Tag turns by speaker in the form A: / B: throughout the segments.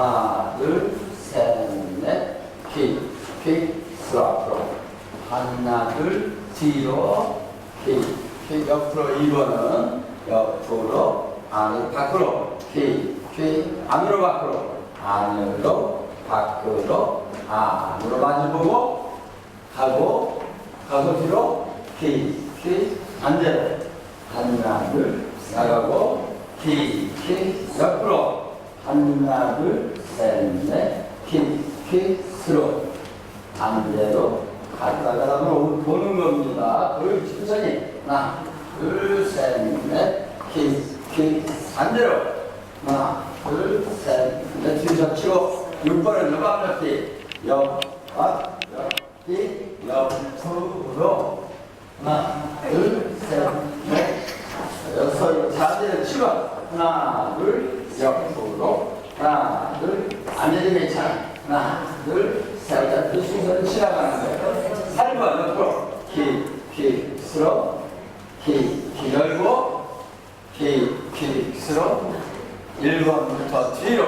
A: 하나, 둘, 셋, 넷, 킥, 킥, 스로 앞으로. 하나, 둘, 뒤로, 킥, 킥, 옆으로. 2번은 옆으로, 안으로, 밖으로. 킥, 킥, 안으로, 밖으로. 안으로, 밖으로, 안으로 마주보고, 가고, 가고 뒤로, 킥, 킥, 반대로. 하나, 둘, 나가고, 킥, 킥, 옆으로. 하나 둘 셋넷 K K 스로. 반대로 갔다가 나면 보는 겁니다. 그리고 천천히 하나 둘셋넷. K 반대로. 하나 둘셋넷. 뒤로 치고 6번은 옆 앞뒤 옆 앞, 옆 뒤 옆으로. 하나 둘 셋넷. 여섯 자세를 치고 하나 둘 옆으로 하나 둘 앉아도 괜찮아 하나 둘셋. 그 순서를 지나가는 거예요. 8번 옆으로? 키키 스로. 키키 열고. 키키 스로. 1번부터 뒤로.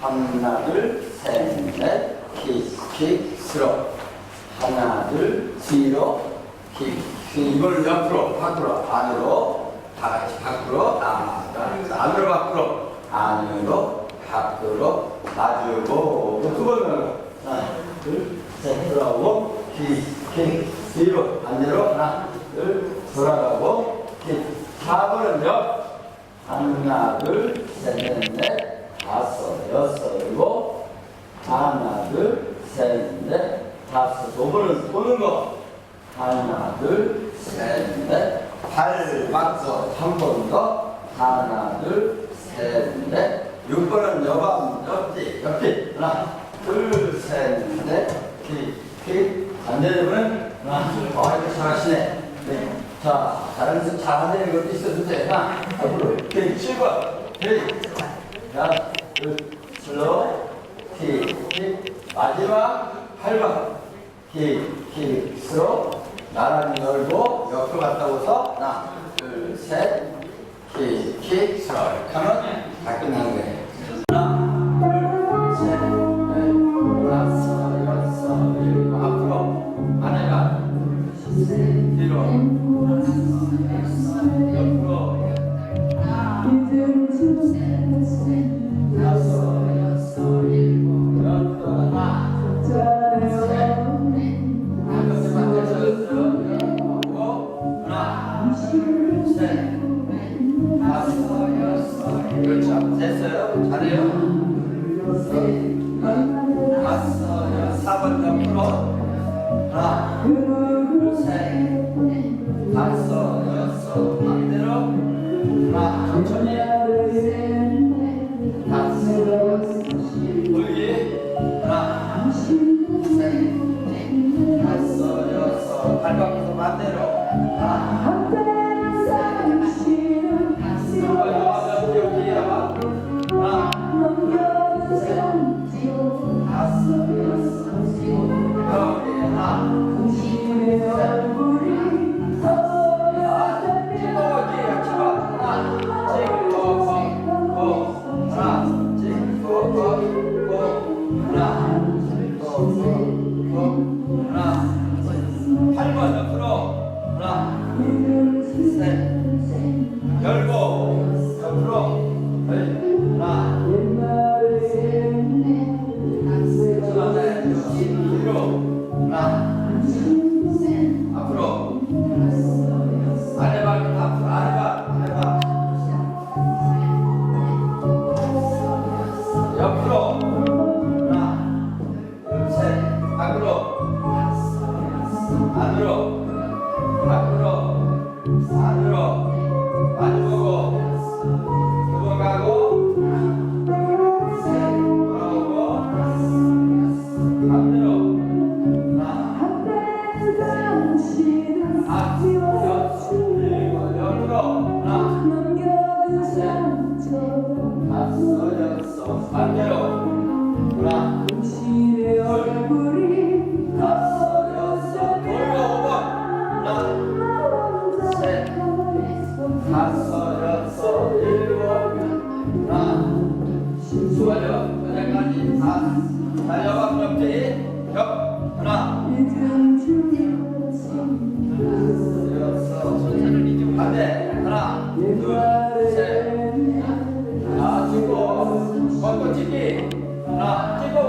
A: 하나 둘 셋넷. 키키 스로. 하나 둘 뒤로. 키, 키. 이걸 옆으로? 밖으로. 안으로. 다 같이 밖으로. 나가 안으로 밖으로. 안으로 밖으로 마주보고 두번 하나. 둘셋 돌아오고 키키 뒤로 반대로 하나 둘 돌아가고 키. 4번은 옆 하나 둘셋넷 다섯 여섯 일곱. 하나 둘셋넷 다섯. 두 번은 도는 거. 하나 둘셋넷팔 맞서 한번 더. 하나 둘셋넷 6번은 여밤 옆뒤 옆뒤 하나 둘 셋 넷 키키 반대되면 하나. 아 이거 잘하시네. 네. 자데 잘하는 것도 있어도 돼. 하나 앞으로. 키 7번. 키 하나 둘 슬로우 키 키 마지막 8번. 키, 키, 스로 나란히 열고 옆으로 갔다 오서 하나, 둘, 셋, 키, 키, 이렇게 끝나 다섯 그렇죠 됐어요 잘해요 다섯 여섯 4번 옆으로 하나 다섯 여섯 여기 하나 열고 하나 찍고